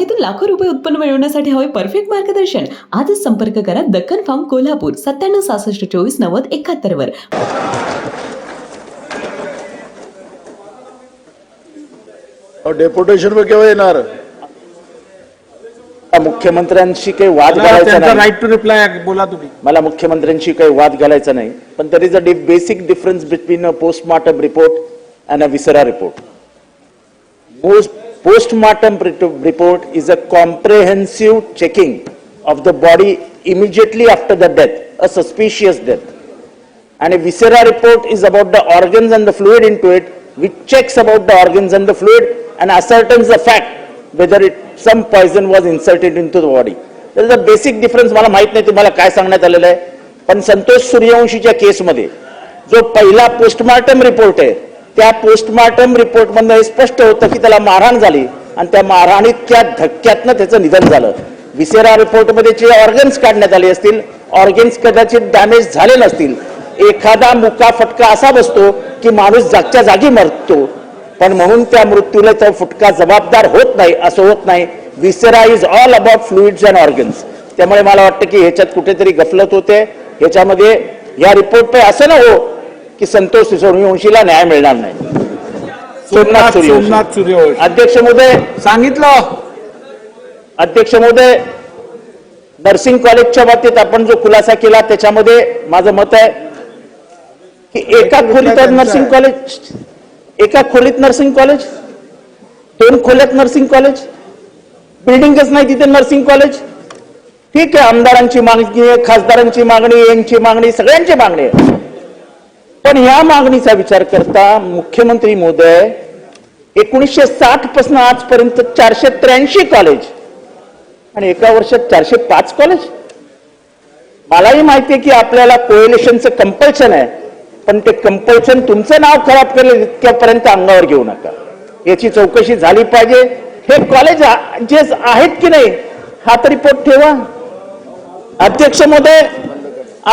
बागेतून लाखो रुपये उत्पन्न मिळवण्यासाठी हवे परफेक्ट मार्गदर्शन. आजच संपर्क करा दक्कन फार्म कोल्हापूर सत्त्याण्णव सहासष्ट चोवीस नव्वद एकाहत्तर वर. डेप्युटेशन वर केव्हा येणार? मुख्यमंत्र्यांशी काही वाद घालायचा नाही. राईट टू रिप्लाय बोला तुम्ही. मला मुख्यमंत्र्यांशी काही वाद घालायचा नाही. पण there is a basic difference between a postmortem report and a viscera report most postmortem ret- report is a comprehensive checking of the body immediately after the death, a suspicious death. And a viscera report is about the organs and the fluid into it, which checks about the organs and the fluid and ascertains the fact whether it, some poison was inserted into the body. There is a basic difference, मला माहीत नाही तुम्हाला काय सांगण्यात आलेलं आहे पण संतोष सूर्यवंशीच्या केसमध्ये जो पहिला पोस्टमार्टम रिपोर्ट आहे त्या पोस्टमार्टम रिपोर्टमधनं हे स्पष्ट होतं की त्याला मारहाण झाली. आणि त्या मारहाणीच्या धक्क्यातनं त्याचं निधन झालं. विसेरा रिपोर्टमध्ये जे ऑर्गन्स काढण्यात आले असतील ऑर्गन्स कदाचित डॅमेज झाले नसतील. एखादा मुका फटका असा बसतो की माणूस जागच्या जागी मरतो. पण म्हणून त्या मृत्यूला तो फुटका जबाबदार होत नाही असं होत नाही. Viscera is all about fluids and organs त्यामुळे मला वाटतं की ह्याच्यात कुठेतरी गफलत होते. ह्याच्यामध्ये या रिपोर्ट पे असं ना हो की संतोष सूर्यवंशीला न्याय मिळणार नाही. सोमनाथ सोमनाथ सूर्यवंशी. अध्यक्ष महोदय. सांगितलं. अध्यक्ष महोदय नर्सिंग कॉलेजच्या बाबतीत आपण जो खुलासा केला त्याच्यामध्ये माझं मत आहे की एका खोलीत नर्सिंग कॉलेज एका खोलीत नर्सिंग कॉलेज दोन खोल्यात नर्सिंग कॉलेज बिल्डिंगच नाही तिथे नर्सिंग कॉलेज. ठीक आहे आमदारांची मागणी आहे खासदारांची मागणी यांची मागणी सगळ्यांची मागणी आहे. पण या मागणीचा विचार करता मुख्यमंत्री महोदय एकोणीसशे साठपासून आजपर्यंत चारशे त्र्याऐंशी कॉलेज आणि एका वर्षात चारशे पाच कॉलेज मलाही माहिती आहे की आपल्याला कोएलेशनचं कंपल्शन आहे पण ते कंपल्शन तुमचं नाव खराब केलं इतक्यापर्यंत अंगावर घेऊ नका. याची चौकशी झाली पाहिजे. हे कॉलेज जे आहेत की नाही हा तर रिपोर्ट ठेवा. अध्यक्ष महोदय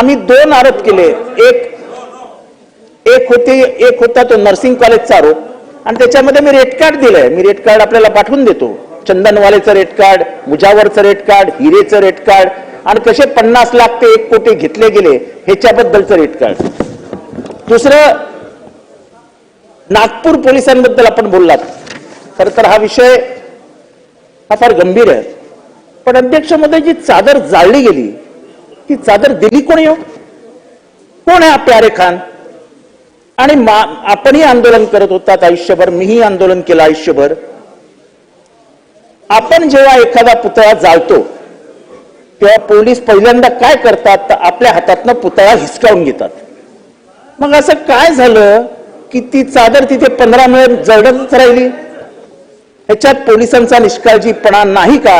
आम्ही दोन आरोप केले. एक एक होती एक होता तो नर्सिंग कॉलेजचा आरोप. आणि त्याच्यामध्ये मी रेट कार्ड दिलंय. मी रेट कार्ड आपल्याला पाठवून देतो. चंदनवालेचं रेट कार्ड मुजावरचं रेट कार्ड हिरेचं रेट कार्ड आणि कसे पन्नास लाख ते एक कोटी घेतले गेले ह्याच्याबद्दलचं रेट कार्ड. दुसरं नागपूर पोलिसांबद्दल आपण बोललात. खर तर हा विषय हा फार गंभीर आहे. पण अध्यक्षमध्ये जी चादर जाळली गेली ती चादर दिली कोणी हो? कोण आहे प्यारे खान? आणि आपणही आंदोलन करत होतात आयुष्यभर मीही आंदोलन केलं आयुष्यभर. आपण जेव्हा एखादा पुतळा जाळतो तेव्हा पोलीस पहिल्यांदा काय करतात तर आपल्या हातातनं पुतळा हिसकावून घेतात. मग असं काय झालं की ती चादर तिथे पंधरा मिनिट जळतच राहिली? ह्याच्यात पोलिसांचा निष्काळजीपणा नाही का?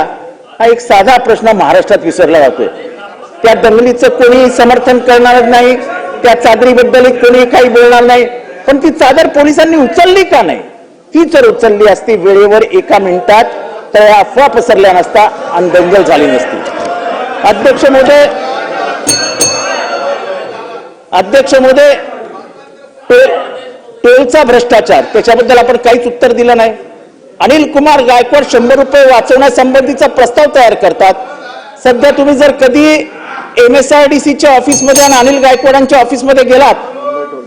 हा एक साधा प्रश्न महाराष्ट्रात विसरला जातोय. त्या दंगलीचं कोणी समर्थन करणार नाही. त्या चादरीबद्दल कोणी काही बोलणार नाही. पण ती चादर पोलिसांनी उचलली का नाही? ती जर उचलली असती वेळेवर एका मिनिटात तर या अफवा पसरल्या नसता आणि दंगल झाली नसती. अध्यक्ष मोदय अध्यक्ष मोदय टोलचा भ्रष्टाचार त्याच्याबद्दल आपण काहीच उत्तर दिलं नाही. अनिल कुमार गायकवाड शंभर रुपये वाचवण्यासंबंधीचा प्रस्ताव तयार करतात. सध्या तुम्ही जर कधी एम एस आर डी सीच्या ऑफिसमध्ये आणि अनिल गायकवाडांच्या ऑफिसमध्ये गेलात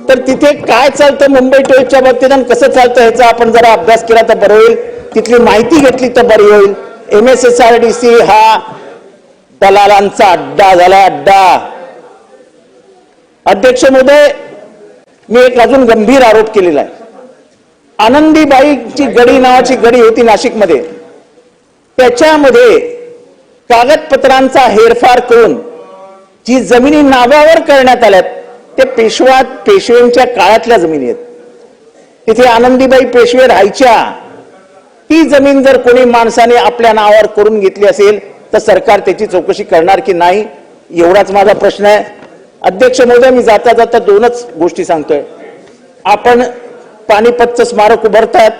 तर तिथे काय चालतं मुंबई टोलच्या बाबतीत आणि कसं चालतं ह्याचा आपण जरा अभ्यास केला तर बरं होईल. तिथली माहिती घेतली तर बरी होईल. M S S R D C हा दलालांचा अड्डा झाला अड्डा. अध्यक्ष मोदय मी एक अजून गंभीर आरोप केलेला आहे. आनंदीबाईची गडी नावाची गडी होती नाशिकमध्ये. त्याच्यामध्ये कागदपत्रांचा हेरफार करून जी जमिनी नावावर करण्यात आल्यात ते पेशवा पेशव्यांच्या काळातल्या जमिनी आहेत. तिथे आनंदीबाई पेशवे राहायच्या. ती जमीन जर कोणी माणसाने आपल्या नावावर करून घेतली असेल तर सरकार त्याची चौकशी करणार की नाही एवढाच माझा प्रश्न आहे. अध्यक्ष महोदय मी जाता जाता दोनच गोष्टी सांगतोय. आपण पानिपतचं स्मारक उभारतात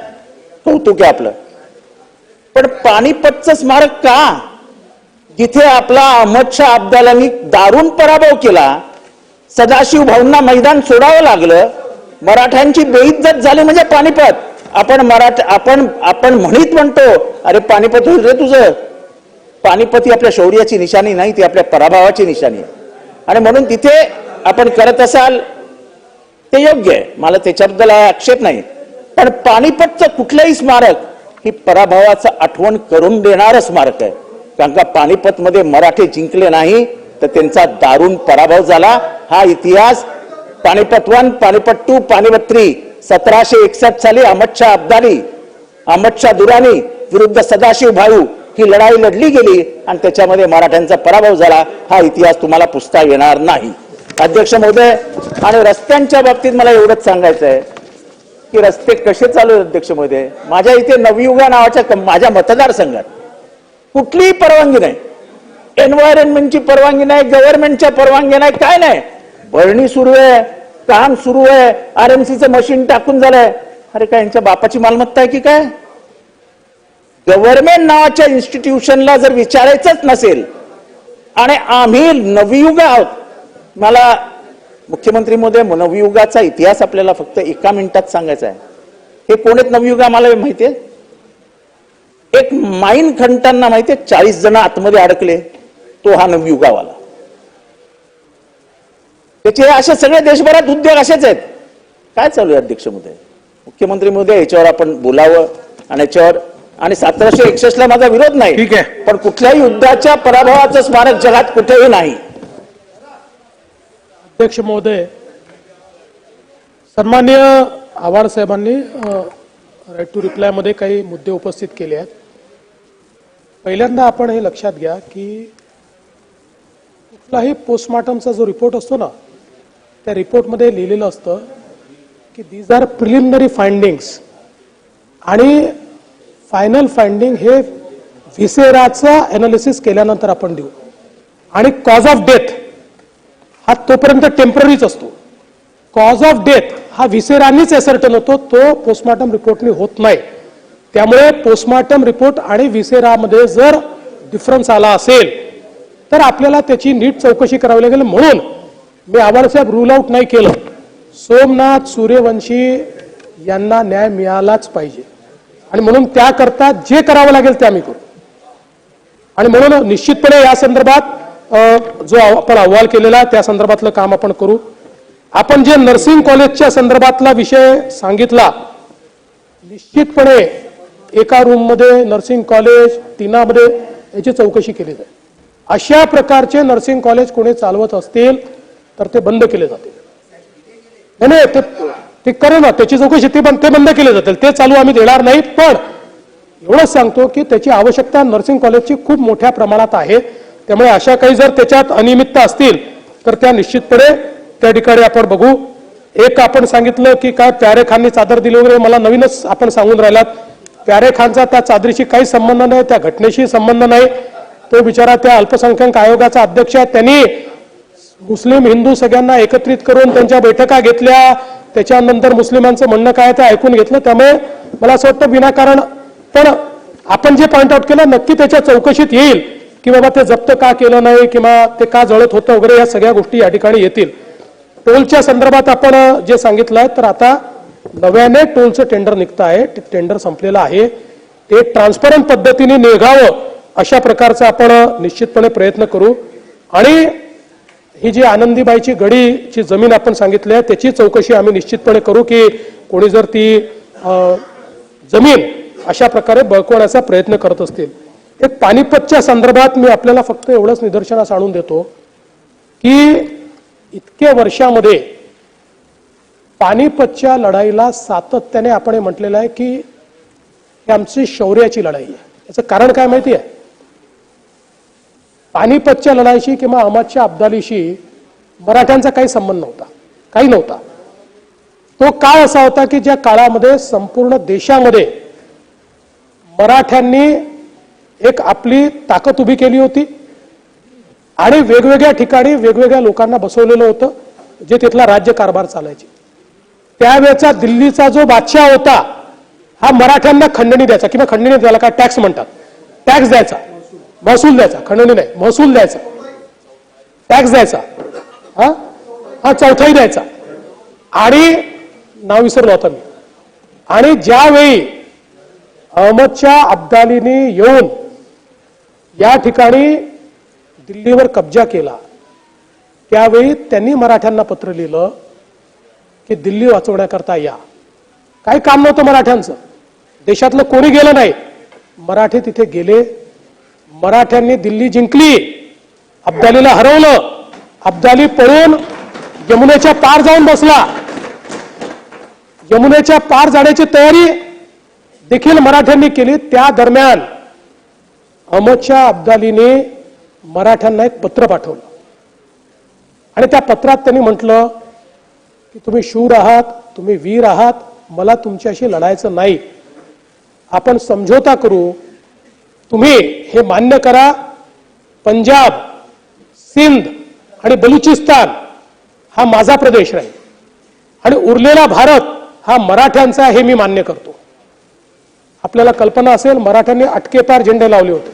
कौतुक आहे आपलं. पण पानिपतचं स्मारक का? जिथे आपला अहमद शाह अब्दालांनी दारुण पराभव केला सदाशिव भाऊंना मैदान सोडावं लागलं मराठ्यांची बेइज्जत झाली म्हणजे पानिपत. आपण मराठ आपण आपण म्हणित म्हणतो अरे पानिपत होईल रे तुझं. पानिपत ही आपल्या शौर्याची निशाणी नाही ती आपल्या पराभवाची निशाणी आहे. आणि म्हणून तिथे आपण करत असाल ते योग्य आहे. मला त्याच्याबद्दल आक्षेप नाही. पण पानिपतचं कुठलंही स्मारक ही पराभवाचं आठवण करून देणारं स्मारक आहे. कारण का पानिपतमध्ये मराठे जिंकले नाही तर त्यांचा दारुण पराभव झाला. हा इतिहास Panipat one Panipat two Panipat three सतराशे एकसष्ट साली अहमदशाह अब्दाली अहमदशाह दुरानी विरुद्ध सदाशिव भाऊ ही लढाई लढली गेली आणि त्याच्यामध्ये मराठ्यांचा पराभव झाला. हा इतिहास तुम्हाला पुसता येणार नाही. अध्यक्ष महोदय आणि रस्त्यांच्या बाबतीत मला एवढंच सांगायचं आहे की रस्ते कसे चालू आहेत अध्यक्ष महोदय? माझ्या इथे नवयुगा नावाच्या माझ्या मतदारसंघात कुठलीही परवानगी नाही. एन्व्हायरमेंटची परवानगी नाही गव्हर्नमेंटच्या परवानगी नाही काय नाही. भरणी सुरू आहे काम सुरू आहे आरएमसीचं मशीन टाकून झालंय. अरे काय यांच्या बापाची मालमत्ता आहे की काय? गव्हर्नमेंट नावाच्या इन्स्टिट्यूशनला जर विचारायचंच नसेल आणि आम्ही नवयुग आहोत मला मुख्यमंत्री मोदी नवयुगाचा इतिहास आपल्याला फक्त एका मिनिटात सांगायचा आहे. हे कोणत नवयुग आम्हाला आहे? एक माईन खंटांना माहितीये चाळीस जण आतमध्ये अडकले. तो हा नवयुगावाला त्याचे असे सगळे देशभरात उद्योग असेच आहेत. काय चालू आहे अध्यक्ष महोदय मुख्यमंत्री महोदय याच्यावर आपण बोलावं. आणि याच्यावर आणि सतराशे एकसष्ट ला माझा विरोध नाही. ठीक आहे. पण कुठल्याही युद्धाच्या पराभवाचं स्मारक जगात कुठेही नाही. अध्यक्ष महोदय सन्मान्य आव्हाड साहेबांनी राईट टू रिप्लायमध्ये काही मुद्दे उपस्थित केले आहेत. पहिल्यांदा आपण हे लक्षात घ्या की कुठलाही पोस्टमार्टमचा जो रिपोर्ट असतो ना त्या रिपोर्टमध्ये लिहिलेलं असतं की दीज आर प्रिलिमिनरी फाइंडिंग्स आणि फायनल फाइंडिंग हे व्हिसेराचा ॲनालिसिस केल्यानंतर आपण देऊ. आणि कॉज ऑफ डेथ हा तोपर्यंत टेम्पररीच असतो. कॉज ऑफ डेथ हा विसेरांनीच एसर्टन होतो तो पोस्टमार्टम रिपोर्टनी होत नाही. त्यामुळे पोस्टमॉर्टम रिपोर्ट आणि विसेरामध्ये जर डिफरन्स आला असेल तर आपल्याला त्याची नीट चौकशी करावी लागेल. म्हणून मी आव्हाडसाहेब रूल आउट नाही केलं. सोमनाथ सूर्यवंशी यांना न्याय मिळालाच पाहिजे. आणि म्हणून त्याकरता जे करावं लागेल ते आम्ही करू. आणि म्हणून निश्चितपणे या संदर्भात जो आपण अहवाल केलेला आहे त्या संदर्भातलं काम आपण करू. आपण जे नर्सिंग कॉलेजच्या संदर्भातला विषय सांगितला निश्चितपणे एका रूममध्ये नर्सिंग कॉलेज तिनामध्ये याची चौकशी केली जाईल अशा प्रकारचे नर्सिंग कॉलेज कोणी चालवत असतील तर ते बंद केले जातील. नाही, नाही ते ते करू ना त्याची चौकशी ते बंद ते बंद केले जातील. ते चालू आम्ही देणार नाही पण एवढंच सांगतो की त्याची आवश्यकता नर्सिंग कॉलेजची खूप मोठ्या प्रमाणात आहे. त्यामुळे अशा काही जर त्याच्यात अनियमितता असतील तर त्या निश्चितपणे त्या ठिकाणी आपण बघू. एक आपण सांगितलं की काय प्यारेखांनी चादर दिली वगैरे मला नवीनच आपण सांगून राहिलात. प्यारे खानचा त्या चादरीशी काही संबंध नाही त्या घटनेशी संबंध नाही. तो बिचारा त्या अल्पसंख्याक आयोगाचा अध्यक्ष आहे. त्यांनी मुस्लिम हिंदू सगळ्यांना एकत्रित करून त्यांच्या बैठका घेतल्या. त्याच्यानंतर मुस्लिमांचं म्हणणं काय ते ऐकून घेतलं. त्यामुळे मला असं वाटतं विनाकारण पण आपण जे पॉईंट आउट केलं नक्की त्याच्या चौकशीत येईल की बाबा ते जप्त का केलं नाही किंवा ते का जळत होतं वगैरे या सगळ्या गोष्टी या ठिकाणी येतील. टोलच्या संदर्भात आपण जे सांगितलं तर आता नव्याने टोलचं टेंडर निघतं आहे टेंडर संपलेलं आहे. ते ट्रान्सपरंट पद्धतीने निघावं अशा प्रकारचा आपण निश्चितपणे प्रयत्न करू. आणि ही जी आनंदीबाईची गडीची जमीन आपण सांगितली आहे त्याची चौकशी आम्ही निश्चितपणे करू की कोणी जर ती जमीन अशा प्रकारे बळकवण्याचा प्रयत्न करत असतील. एक पानिपतच्या संदर्भात मी आपल्याला फक्त एवढंच निदर्शनास आणून देतो की इतक्या वर्षामध्ये पानिपतच्या लढाईला सातत्याने आपण हे म्हटलेलं आहे की ही आमची शौर्याची लढाई आहे. याचं कारण काय माहिती आहे? पानिपतच्या लढाईशी किंवा अहमदच्या अब्दालीशी मराठ्यांचा काही संबंध नव्हता. काही नव्हता. तो काळ असा होता की ज्या काळामध्ये संपूर्ण देशामध्ये मराठ्यांनी एक आपली ताकद उभी केली होती आणि वेगवेगळ्या ठिकाणी वेगवेगळ्या लोकांना बसवलेलं होतं जे तिथला राज्य कारभार चालायचे. त्यावेळेचा दिल्लीचा जो बादशाह होता हा मराठ्यांना खंडणी द्यायचा किंवा खंडणी द्यायला काय टॅक्स म्हणतात. टॅक्स द्यायचा. महसूल द्यायचा. खंडणी नाही. महसूल द्यायचा. टॅक्स द्यायचा. हा? हा चौथाही द्यायचा. आणि नाव विसरलो होता मी. आणि ज्यावेळी अहमदच्या अब्दालीने येऊन या ठिकाणी दिल्लीवर कब्जा केला त्यावेळी त्यांनी मराठ्यांना पत्र लिहिलं. की दिल्ली वाचवण्याकरता या. काही काम नव्हतं मराठ्यांचं. देशातलं कोणी गेलं नाही. मराठे तिथे गेले. मराठ्यांनी दिल्ली जिंकली. अब्दालीला हरवलं. अब्दाली पळून यमुनेच्या पार जाऊन बसला. यमुनेच्या पार जाण्याची तयारी देखील मराठ्यांनी केली. त्या दरम्यान अहमदशाह अब्दालीने मराठ्यांना एक पत्र पाठवलं. आणि त्या पत्रात त्यांनी म्हटलं की तुम्ही शूर आहात तुम्ही वीर आहात मला तुमच्याशी लढायचं नाही. आपण समझोता करू तुम्ही हे मान्य करा पंजाब सिंध आणि बलुचिस्तान हा माझा प्रदेश राहील. आणि उरलेला भारत हा मराठ्यांचा हे मी मान्य करतो. आपल्याला कल्पना असेल मराठ्यांनी अटकेपार झेंडे लावले होते.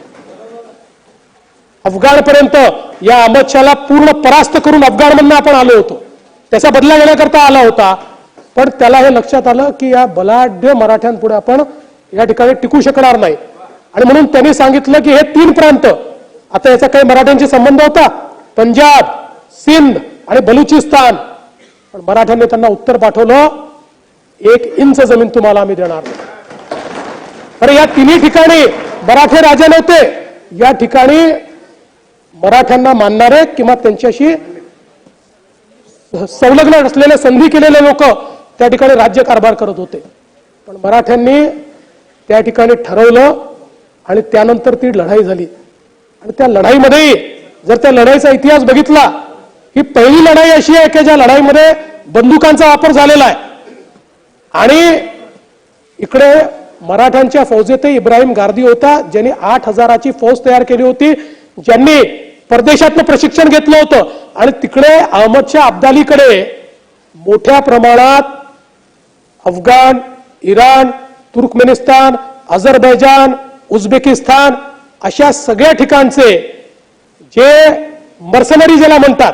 अफगाणपर्यंत या अहमदशाला पूर्ण परास्त करून अफगाणमधनं आपण आलो होतो. त्याचा बदला घेण्याकरता आला होता. पण त्याला हे लक्षात आलं की या बलाढ्य मराठ्यांपुढे आपण या ठिकाणी टिकू शकणार नाही. आणि म्हणून त्यांनी सांगितलं की हे तीन प्रांत आता याचा काही मराठ्यांशी संबंध होता. पंजाब सिंध आणि बलुचिस्तान. पण मराठ्यांनी त्यांना उत्तर पाठवलं एक इंच जमीन तुम्हाला आम्ही देणार तर अरे या तिन्ही ठिकाणी मराठे राजे नव्हते. या ठिकाणी मराठ्यांना मानणारे किंवा त्यांच्याशी संलग्न असलेले संधी केलेले लोक त्या ठिकाणी राज्य कारभार करत होते. पण मराठ्यांनी त्या ठिकाणी ठरवलं आणि त्यानंतर ती लढाई झाली. आणि त्या लढाईमध्ये जर त्या लढाईचा इतिहास बघितला ही पहिली लढाई अशी आहे की ज्या लढाईमध्ये बंदुकांचा वापर झालेला आहे. आणि इकडे मराठ्यांच्या फौजेतही इब्राहिम गार्दी होता ज्यांनी आठ हजाराची फौज तयार केली होती ज्यांनी परदेशातलं प्रशिक्षण घेतलं होतं. आणि तिकडे अहमदच्या अब्दालीकडे मोठ्या प्रमाणात Afghan Iran Turkmenistan Azerbaijan Uzbekistan अशा सगळ्या ठिकाणचे जे मर्सनरी ज्याला म्हणतात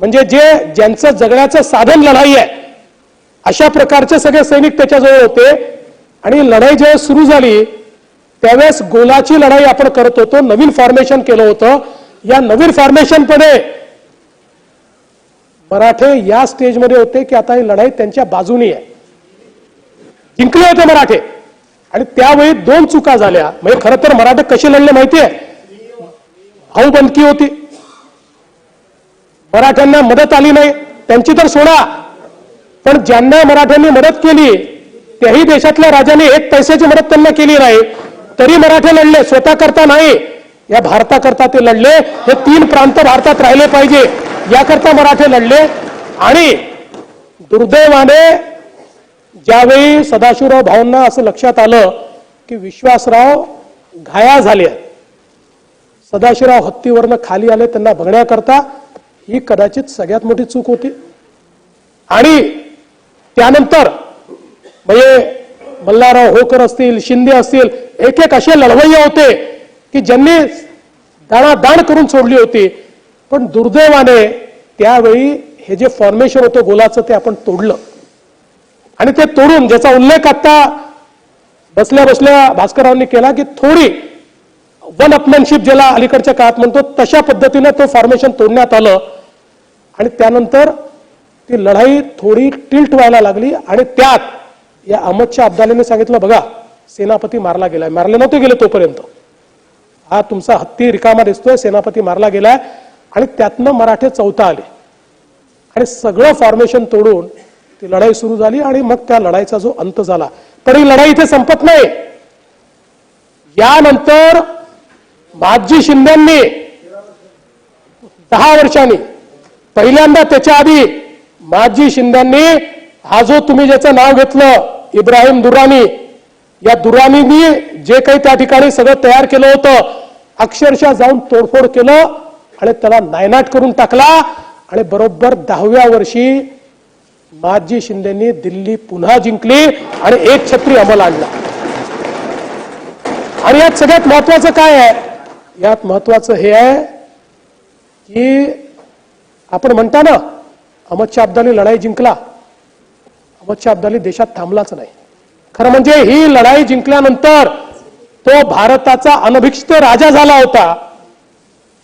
म्हणजे जे ज्यांचं जगण्याचं साधन लढाई आहे अशा प्रकारचे सगळे सैनिक त्याच्याजवळ होते. आणि लढाई जेव्हा सुरू झाली त्यावेळेस गोलाची लढाई आपण करत होतो नवीन फॉर्मेशन केलं होतं. या नवीन फॉर्मेशन मराठे या स्टेजमध्ये होते की आता ही लढाई त्यांच्या बाजूनी आहे. जिंकले होते मराठे. आणि त्यावेळी दोन चुका झाल्या. म्हणजे खरं तर मराठे कसे लढले माहितीये? भाऊबंदकी होती. मराठ्यांना मदत आली नाही. त्यांची तर सोडा. पण ज्यांना मराठ्यांनी मदत केली त्याही देशातल्या राजाने एक पैशाची मदत त्यांना केली नाही. तरी मराठे लढले. स्वतः करता नाही. या भारताकरता ते लढले हे तीन प्रांत भारतात राहिले पाहिजे. याकरता मराठे लढले आणि दुर्दैवाने ज्यावेळी सदाशिवराव भाऊंना असं लक्षात आलं की विश्वासराव घाया झाले सदाशिवराव हत्तीवरनं खाली आले त्यांना बघण्याकरता ही कदाचित सगळ्यात मोठी चूक होती. आणि त्यानंतर म्हणजे मल्हारराव होकर असतील शिंदे असतील एक एक असे लढवय्ये होते. की ज्यांनी दाणादाण करून सोडली होती पण दुर्दैवाने त्यावेळी हे जे फॉर्मेशन होतं गोलाचं ते आपण तोडलं. आणि ते तोडून ज्याचा उल्लेख आता बसल्या बसल्या भास्कररावांनी केला की थोडी वन अपमॅनशिप ज्याला अलीकडच्या काळात म्हणतो तशा पद्धतीने तो फॉर्मेशन तोडण्यात आलं. आणि त्यानंतर ती लढाई थोडी टिल्ट व्हायला लागली आणि त्यात या अहमदच्या अब्दालीने सांगितलं बघा सेनापती मारला गेलाय. मारले नव्हते गेले तोपर्यंत. हा तुमचा हत्ती रिकामा दिसतोय सेनापती मारला गेलाय आणि त्यातनं मराठे चौथा आले. आणि सगळं फॉर्मेशन तोडून ती लढाई सुरू झाली आणि मग त्या लढाईचा जो अंत झाला. तर ही लढाई इथे संपत नाही. यानंतर माजी शिंदेंनी दहा वर्षांनी पहिल्यांदा त्याच्या आधी माजी शिंद्यांनी हा जो तुम्ही ज्याचं नाव घेतलं इब्राहिम दुरानी या दुरानीनी जे काही त्या ठिकाणी सगळं तयार केलं होतं अक्षरशः जाऊन तोडफोड केलं आणि त्याला नायनाट करून टाकला आणि बरोबर दहाव्या वर्षी माजी शिंदेनी दिल्ली पुन्हा जिंकली आणि एक छत्री अंमल आणला. आणि यात सगळ्यात महत्वाचं काय आहे? यात महत्वाचं हे आहे की आपण म्हणता ना अहमद शाह अब्दाली लढाई जिंकला. अहमद शाह अब्दाली देशात थांबलाच नाही. खरं म्हणजे ही लढाई जिंकल्यानंतर तो भारताचा अनभिक्षित राजा झाला होता.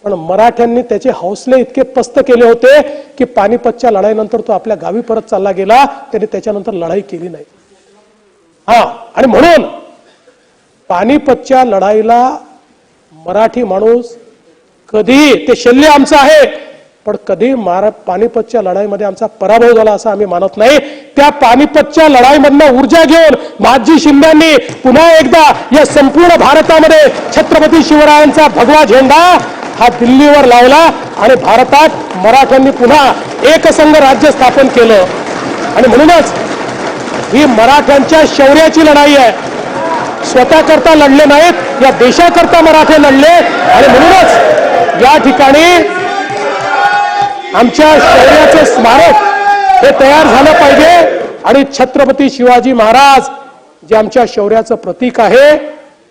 पण मराठ्यांनी त्याचे हौसले इतके पस्त केले होते की पानिपतच्या लढाईनंतर तो आपल्या गावी परत चालला गेला. त्याने त्याच्यानंतर लढाई केली नाही. हा आणि म्हणून पानिपतच्या लढाईला मराठी माणूस कधी ते शल्य आमचं आहे पण कधी मारा पानिपतच्या लढाईमध्ये आमचा पराभव झाला असं आम्ही मानत नाही. त्या पानिपतच्या लढाईमधनं ऊर्जा घेऊन माजी शिंद्यांनी पुन्हा एकदा या संपूर्ण भारतामध्ये छत्रपती शिवरायांचा भगवा झेंडा हा दिल्लीवर लावला आणि भारतात मराठ्यांनी पुन्हा एकसंघ राज्य स्थापन केलं. आणि म्हणूनच ही मराठ्यांच्या शौर्याची लढाई आहे. स्वतःकरता लढले नाहीत या देशाकरता मराठे लढले. आणि म्हणूनच या ठिकाणी आमच्या शौर्याचे स्मारक हे तयार झालं पाहिजे. आणि छत्रपती शिवाजी महाराज जे आमच्या शौर्याचं प्रतीक आहे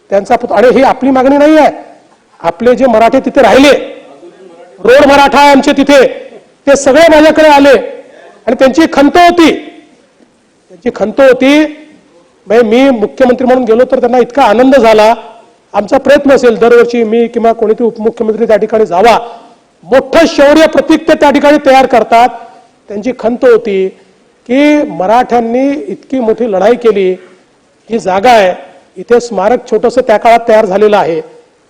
त्यांचा आणि ही आपली मागणी नाही आहे. आपले जे मराठे तिथे राहिले रोड मराठा आहे आमचे तिथे ते सगळे माझ्याकडे आले. आणि त्यांची खंत होती. त्यांची खंत होती. म्हणजे मी मुख्यमंत्री म्हणून गेलो तर त्यांना इतका आनंद झाला. आमचा प्रयत्न असेल दरवर्षी मी किंवा कोणीतरी उपमुख्यमंत्री त्या ठिकाणी जावा. मोठं शौर्य प्रतीक ते त्या ठिकाणी तयार करतात. त्यांची खंत होती की मराठ्यांनी इतकी मोठी लढाई केली. ही जागा आहे. इथे स्मारक छोटंसं त्या काळात तयार झालेलं आहे.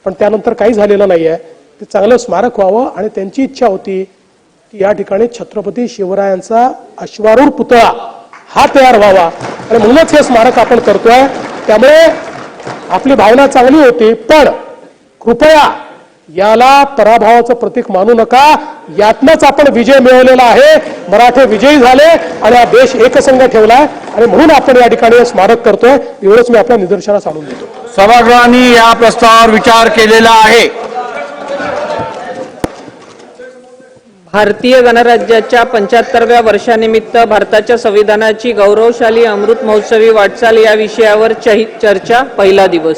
पण त्यानंतर काही झालेलं नाही आहे ते चांगलं स्मारक व्हावं आणि त्यांची इच्छा होती की या ठिकाणी छत्रपती शिवरायांचा अश्वारूढ पुतळा हा तयार व्हावा. आणि म्हणूनच हे स्मारक आपण करतोय. त्यामुळे आपली भावना चांगली होती. पण कृपया याला पराभवाचं प्रतीक मानू नका. यातनच आपण विजय मिळवलेला आहे. मराठे विजयी झाले आणि हा देश एकसंघ ठेवलाय. आणि म्हणून आपण या ठिकाणी स्मारक करतोय. एवढंच मी आपल्या निदर्शनास आणून देतो. सभागृहांनी या प्रस्तावावर विचार केलेला आहे. भारतीय गणराज्याच्या पंच्याहत्तरव्या वर्षानिमित्त भारताच्या संविधानाची गौरवशाली अमृत महोत्सवी वाटचाल या विषयावर चहि- चर्चा पहिला दिवस.